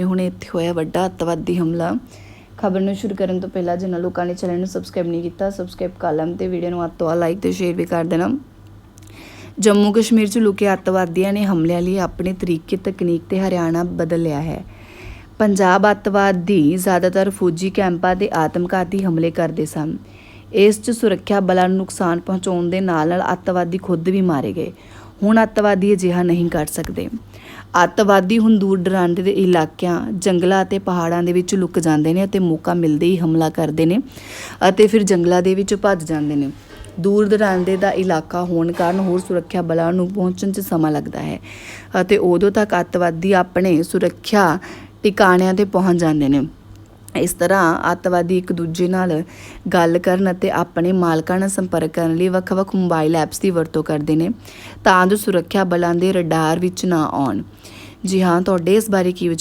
ਇਹ ਹੁਣ ਇੱਥੇ ਹੋਇਆ ਵੱਡਾ ਅੱਤਵਾਦੀ ਹਮਲਾ। ਖਬਰ ਨੂੰ ਸ਼ੁਰੂ ਕਰਨ ਤੋਂ ਪਹਿਲਾਂ ਜਿਨ੍ਹਾਂ ਲੋਕਾਂ ਨੇ ਚੈਨਲ ਨੂੰ ਸਬਸਕ੍ਰਾਈਬ ਨਹੀਂ ਕੀਤਾ ਸਬਸਕ੍ਰਾਈਬ ਕਰ ਲੈਣ ਤੇ ਵੀਡੀਓ ਨੂੰ ਅੱਤ ਲਾਈਕ ਤੇ ਸ਼ੇਅਰ ਵੀ ਕਰ ਦੇਣਾ। ਜੰਮੂ ਕਸ਼ਮੀਰ 'ਚ ਲੁਕੇ ਅੱਤਵਾਦੀਆਂ ਨੇ ਹਮਲਿਆਂ ਲਈ ਆਪਣੇ ਤਰੀਕੇ, ਤਕਨੀਕ ਤੇ ਹਰਿਆਣਾ ਬਦਲ ਲਿਆ ਹੈ। ਪੰਜਾਬ ਅੱਤਵਾਦੀ ਜ਼ਿਆਦਾਤਰ ਫੌਜੀ ਕੈਂਪਾਂ ਤੇ ਆਤਮਘਾਤੀ ਹਮਲੇ ਕਰਦੇ ਸਨ। ਇਸ 'ਚ ਸੁਰੱਖਿਆ ਬਲਾਂ ਨੂੰ ਨੁਕਸਾਨ ਪਹੁੰਚਾਉਣ ਦੇ ਨਾਲ ਨਾਲ ਅੱਤਵਾਦੀ ਖੁਦ ਵੀ ਮਾਰੇ ਗਏ। ਹੁਣ ਅੱਤਵਾਦੀ ਅਜਿਹਾ ਨਹੀਂ ਕਰ ਸਕਦੇ। ਅੱਤਵਾਦੀ ਹੁਣ ਦੂਰ ਦਰਾਂਡੇ ਦੇ ਇਲਾਕਿਆਂ, ਜੰਗਲਾਂ ਅਤੇ ਪਹਾੜਾਂ ਦੇ ਵਿੱਚ ਲੁਕ ਜਾਂਦੇ ਨੇ ਅਤੇ ਮੌਕਾ ਮਿਲਦੇ ਹੀ ਹਮਲਾ ਕਰਦੇ ਨੇ ਅਤੇ ਫਿਰ ਜੰਗਲਾਂ ਦੇ ਵਿੱਚ ਭੱਜ ਜਾਂਦੇ ਨੇ। ਦੂਰ ਦਰਾਂਡੇ ਦਾ ਇਲਾਕਾ ਹੋਣ ਕਾਰਨ ਹੋਰ ਸੁਰੱਖਿਆ ਬਲਾਂ ਨੂੰ ਪਹੁੰਚਣ 'ਚ ਸਮਾਂ ਲੱਗਦਾ ਹੈ ਅਤੇ ਉਦੋਂ ਤੱਕ ਅੱਤਵਾਦੀ ਆਪਣੇ ਸੁਰੱਖਿਆ ਟਿਕਾਣਿਆਂ ਤੇ ਪਹੁੰਚ ਜਾਂਦੇ ਨੇ। ਇਸ ਤਰ੍ਹਾਂ ਅੱਤਵਾਦੀ ਇੱਕ ਦੂਜੇ ਨਾਲ ਗੱਲ ਕਰਨ ਅਤੇ ਆਪਣੇ ਮਾਲਕਾਂ ਨਾਲ ਸੰਪਰਕ ਕਰਨ ਲਈ ਵੱਖ-ਵੱਖ ਮੋਬਾਈਲ ਐਪਸ ਦੀ ਵਰਤੋਂ ਕਰਦੇ ਨੇ ਤਾਂ ਜੋ ਸੁਰੱਖਿਆ ਬਲਾਂ ਦੇ ਰਡਾਰ ਵਿੱਚ ਨਾ ਆਉਣ। ਜੀ ਹਾਂ ਤੁਹਾਡੇ ਇਸ ਬਾਰੇ ਕੀ ਵਿਚਾਰ